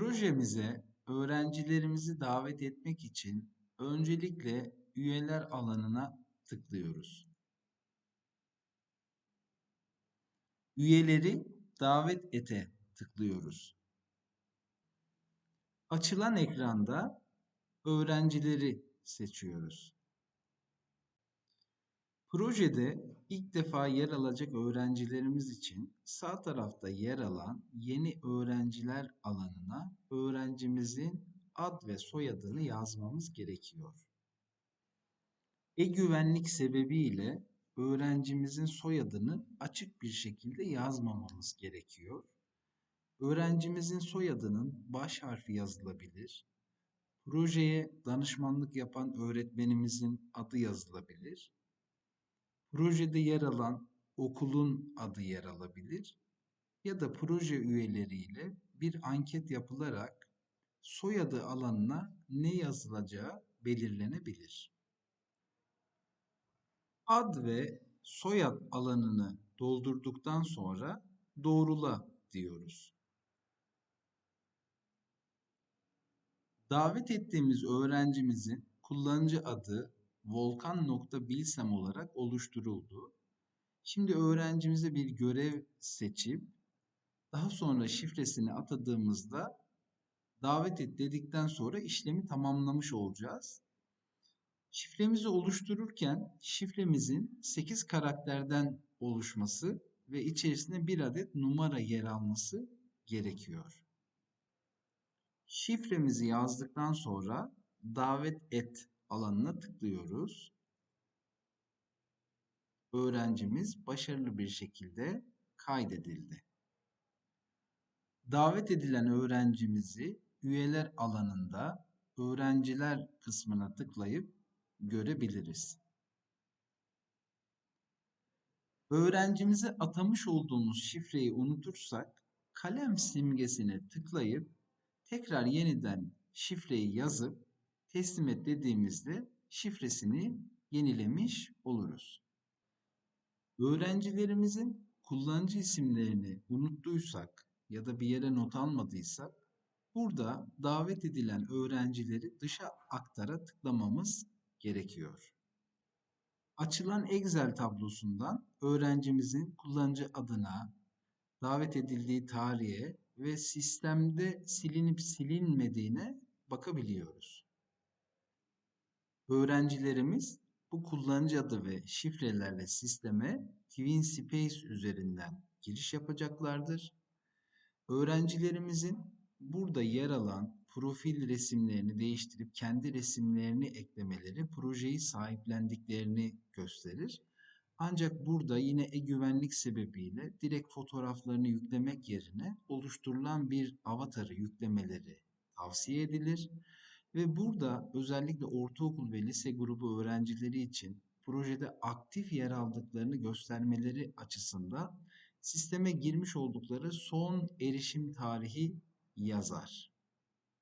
Projemize öğrencilerimizi davet etmek için öncelikle üyeler alanına tıklıyoruz. Üyeleri davet ete tıklıyoruz. Açılan ekranda öğrencileri seçiyoruz. Projede ilk defa yer alacak öğrencilerimiz için sağ tarafta yer alan yeni öğrenciler alanına öğrencimizin ad ve soyadını yazmamız gerekiyor. E-güvenlik sebebiyle öğrencimizin soyadını açık bir şekilde yazmamamız gerekiyor. Öğrencimizin soyadının baş harfi yazılabilir. Projeye danışmanlık yapan öğretmenimizin adı yazılabilir. Projede yer alan okulun adı yer alabilir ya da proje üyeleriyle bir anket yapılarak soyadı alanına ne yazılacağı belirlenebilir. Ad ve soyad alanını doldurduktan sonra doğrula diyoruz. Davet ettiğimiz öğrencimizin kullanıcı adı volkan.bilsem olarak oluşturuldu. Şimdi öğrencimize bir görev seçip daha sonra şifresini atadığımızda davet et dedikten sonra işlemi tamamlamış olacağız. Şifremizi oluştururken şifremizin 8 karakterden oluşması ve içerisinde bir adet numara yer alması gerekiyor. Şifremizi yazdıktan sonra davet et alanına tıklıyoruz. Öğrencimiz başarılı bir şekilde kaydedildi. Davet edilen öğrencimizi üyeler alanında öğrenciler kısmına tıklayıp görebiliriz. Öğrencimize atamış olduğumuz şifreyi unutursak kalem simgesine tıklayıp tekrar yeniden şifreyi yazıp teslim et dediğimizde şifresini yenilemiş oluruz. Öğrencilerimizin kullanıcı isimlerini unuttuysak ya da bir yere not almadıysak burada davet edilen öğrencileri dışa aktara tıklamamız gerekiyor. Açılan Excel tablosundan öğrencimizin kullanıcı adına, davet edildiği tarihe ve sistemde silinip silinmediğine bakabiliyoruz. Öğrencilerimiz bu kullanıcı adı ve şifrelerle sisteme TwinSpace üzerinden giriş yapacaklardır. Öğrencilerimizin burada yer alan profil resimlerini değiştirip kendi resimlerini eklemeleri projeyi sahiplendiklerini gösterir. Ancak burada yine e-güvenlik sebebiyle direkt fotoğraflarını yüklemek yerine oluşturulan bir avatarı yüklemeleri tavsiye edilir. Ve burada özellikle ortaokul ve lise grubu öğrencileri için projede aktif yer aldıklarını göstermeleri açısından sisteme girmiş oldukları son erişim tarihi yazar.